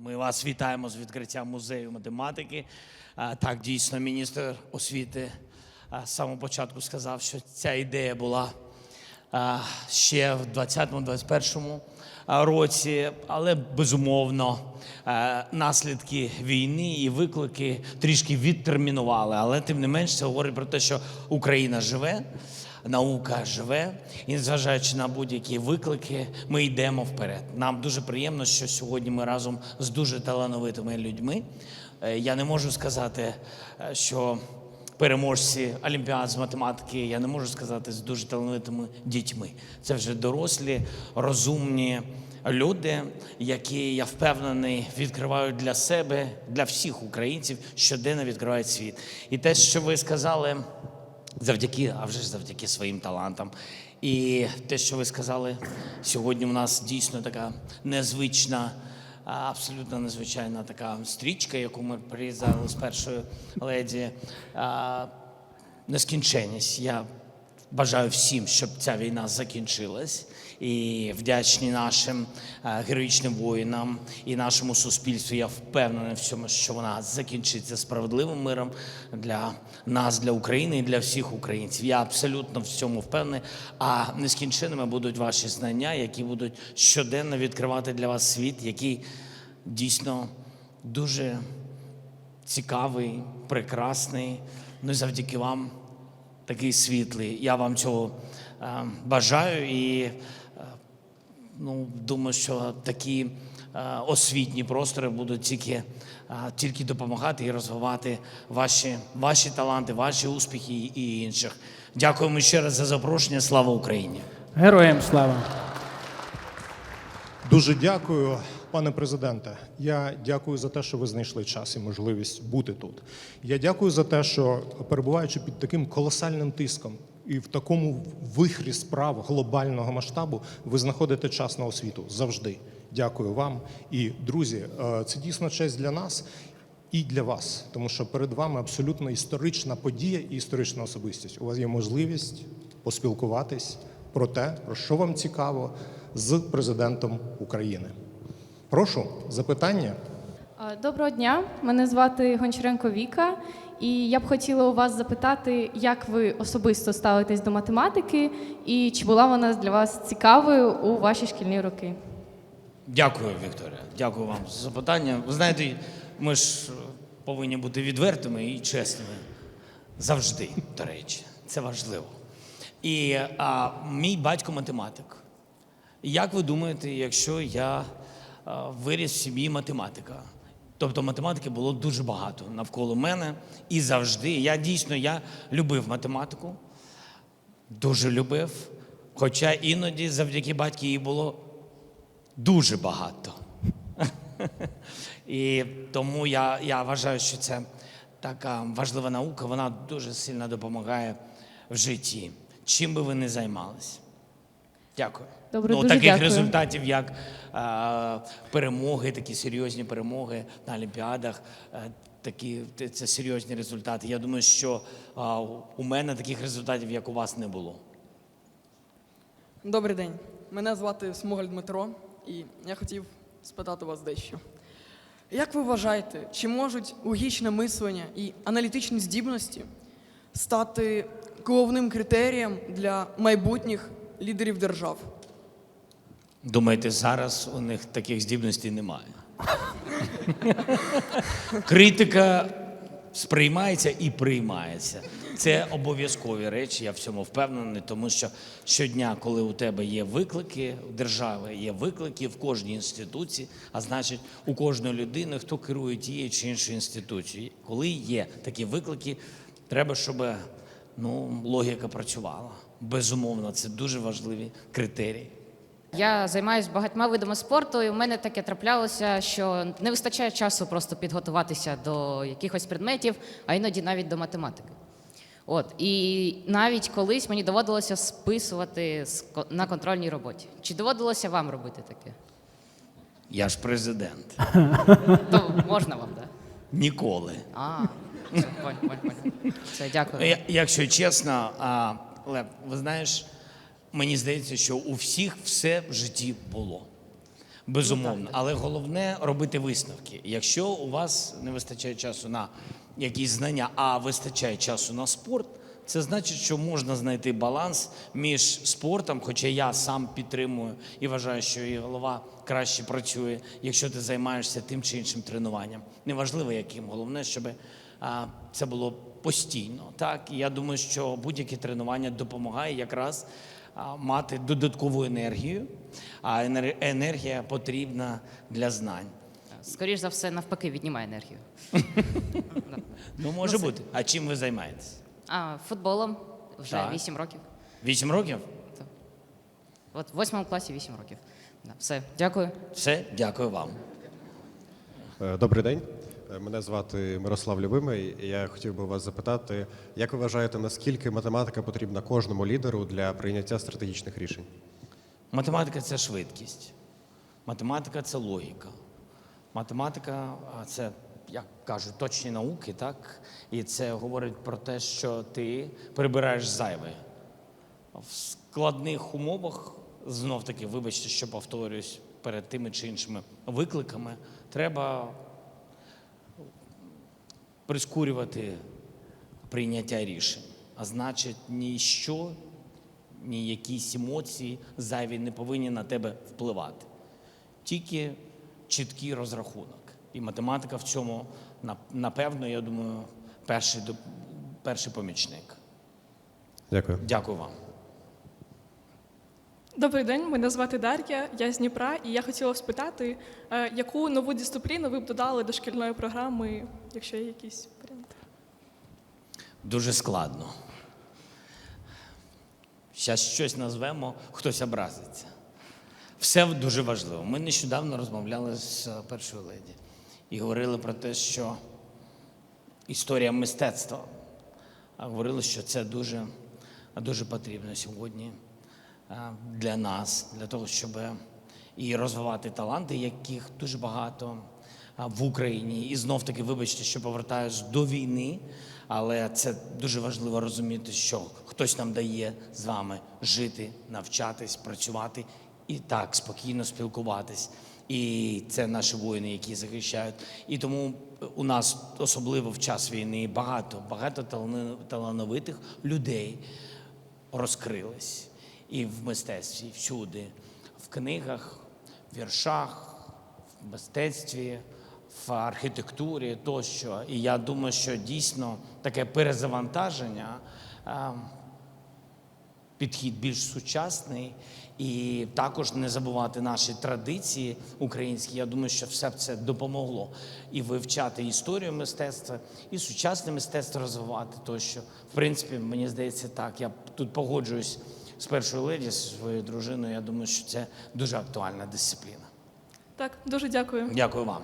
Ми вас вітаємо з відкриттям музею математики. Так, дійсно, міністр освіти з самого початку сказав, що ця ідея була ще в 20-21 році, але безумовно наслідки війни і виклики трішки відтермінували. Але тим не менш це говорить про те, що Україна живе, наука живе, і незважаючи на будь-які виклики, ми йдемо вперед. Нам дуже приємно, що сьогодні ми разом з дуже талановитими людьми. Е, Я не можу сказати, е, що переможці Олімпіад з математики, я не можу сказати, з дуже талановитими дітьми. Це вже дорослі, розумні люди, які, я впевнений, відкривають для себе, для всіх українців, щоденно відкривають світ. І те, що ви сказали, завдяки, а вже ж завдяки своїм талантам. І те, що ви сказали, сьогодні у нас дійсно така незвична, абсолютно незвичайна така стрічка, яку ми прирізали з першої леді. Нескінченність. Я бажаю всім, щоб ця війна закінчилась. І вдячні нашим е, героїчним воїнам і нашому суспільству. Я впевнений в цьому, що вона закінчиться справедливим миром для нас, для України і для всіх українців. Я абсолютно в цьому впевнений. А нескінченими будуть ваші знання, які будуть щоденно відкривати для вас світ, який дійсно дуже цікавий, прекрасний. Ну і завдяки вам такий світлий. Я вам цього е, бажаю і е, ну, думаю, що такі е, освітні простори будуть тільки, тільки допомагати і розвивати ваші, ваші таланти, ваші успіхи і інших. Дякуємо ще раз за запрошення. Слава Україні! Героям слава! Дуже дякую, пане президенте. Я дякую за те, що ви знайшли час і можливість бути тут. Я дякую за те, що перебуваючи під таким колосальним тиском і в такому вихрі справ глобального масштабу, ви знаходите час на освіту завжди. Дякую вам. І друзі, е, це дійсно честь для нас. І для вас, тому що перед вами абсолютно історична подія і історична особистість. У вас є можливість поспілкуватись про те, про що вам цікаво з президентом України. Прошу запитання. Доброго дня, мене звати Гончаренко Віка, і я б хотіла у вас запитати, як ви особисто ставитесь до математики, і чи була вона для вас цікавою у ваші шкільні роки? Дякую, Вікторія. Дякую вам за запитання. Ви знаєте, ми ж повинні бути відвертими і чесними. Завжди, до речі, це важливо. І а, мій батько математик. Як ви думаєте, якщо я виріс в сім'ї математика? Тобто математики було дуже багато навколо мене і завжди. Я дійсно я любив математику, дуже любив. Хоча іноді завдяки батьки її було дуже багато. І тому я, я вважаю, що це така важлива наука, вона дуже сильно допомагає в житті. Чим би ви не займалися. Дякую. Добре, ну, дуже таких дякую. результатів, як е, перемоги, такі серйозні перемоги на Олімпіадах, е, такі, це- серйозні результати. Я думаю, що е, у мене таких результатів, як у вас, не було. Добрий день. Мене звати Смугаль Дмитро, і я хотів спитати вас дещо. Як ви вважаєте, чи можуть логічне мислення і аналітичні здібності стати головним критерієм для майбутніх лідерів держав? Думаєте, зараз у них таких здібностей немає? Критика сприймається і приймається. Це обов'язкові речі, я в цьому впевнений, тому що щодня, коли у тебе є виклики в держави, є виклики в кожній інституції, а значить, у кожної людини, хто керує тією чи іншою інституцією. Коли є такі виклики, треба, щоб ну, логіка працювала. Безумовно, це дуже важливі критерії. Я займаюся багатьма видами спорту, і в мене таке траплялося, що не вистачає часу просто підготуватися до якихось предметів, а іноді навіть до математики. От і навіть колись мені доводилося списувати на контрольній роботі. Чи доводилося вам робити таке? Я ж президент. То можна вам, так? Ніколи. А, все, дякую. Якщо чесно, Лев, ви знаєш, мені здається, що у всіх все в житті було. Безумовно, але головне робити висновки. Якщо у вас не вистачає часу на якісь знання, а вистачає часу на спорт, це значить, що можна знайти баланс між спортом, хоча я сам підтримую і вважаю, що і голова краще працює, якщо ти займаєшся тим чи іншим тренуванням. Неважливо яким, головне, щоб це було постійно. Так, і я думаю, що будь-яке тренування допомагає якраз мати додаткову енергію, а енергія потрібна для знань. Скоріш за все, навпаки, віднімає енергію. Ну, може бути. А чим ви займаєтесь? А футболом вже Так. 8 років. Вісім років? От в восьмому класі 8 років. Да, Все, дякую. Все, дякую вам. Е, Добрий день. Мене звати Мирослав Любимий. і Я хотів би вас запитати, як ви вважаєте, наскільки математика потрібна кожному лідеру для прийняття стратегічних рішень? Математика це швидкість. Математика це логіка. Математика це, як кажуть, точні науки, так? І це говорить про те, що ти прибираєш зайве. В складних умовах, знов таки, вибачте, що повторююсь, перед тими чи іншими викликами, треба прискорювати прийняття рішень. А значить, ніщо, ні якісь емоції зайві не повинні на тебе впливати. Тільки чіткий розрахунок. І математика в цьому, напевно, я думаю, перший, перший помічник. Дякую. Дякую вам. Добрий день, мене звати Дар'я, я з Дніпра, і я хотіла спитати, е, яку нову дисципліну ви б додали до шкільної програми, якщо є якісь варіанти? Дуже складно. Зараз щось назвемо, хтось образиться. Все дуже важливо. Ми нещодавно розмовляли з е, першою леді і говорили про те, що історія мистецтва. А говорили, що це дуже, дуже потрібно сьогодні для нас, для того, щоб і розвивати таланти, яких дуже багато в Україні. І знов таки, вибачте, що повертаюсь до війни, але це дуже важливо розуміти, що хтось нам дає з вами жити, навчатись, працювати і так спокійно спілкуватись. І це наші воїни, які захищають. І тому у нас, особливо в час війни, багато, багато талановитих людей розкрились і в мистецтві, всюди, в книгах, віршах, в мистецтві, в архітектурі тощо. І я думаю, що дійсно таке перезавантаження. е, Підхід більш сучасний і також не забувати наші традиції українські. Я думаю, що все це допомогло і вивчати історію мистецтва, і сучасне мистецтво розвивати. Тощо, в принципі, мені здається, так. Я тут погоджуюсь з першою леді, зі своєю дружиною. Я думаю, що це дуже актуальна дисципліна. Так, дуже дякую. Дякую вам.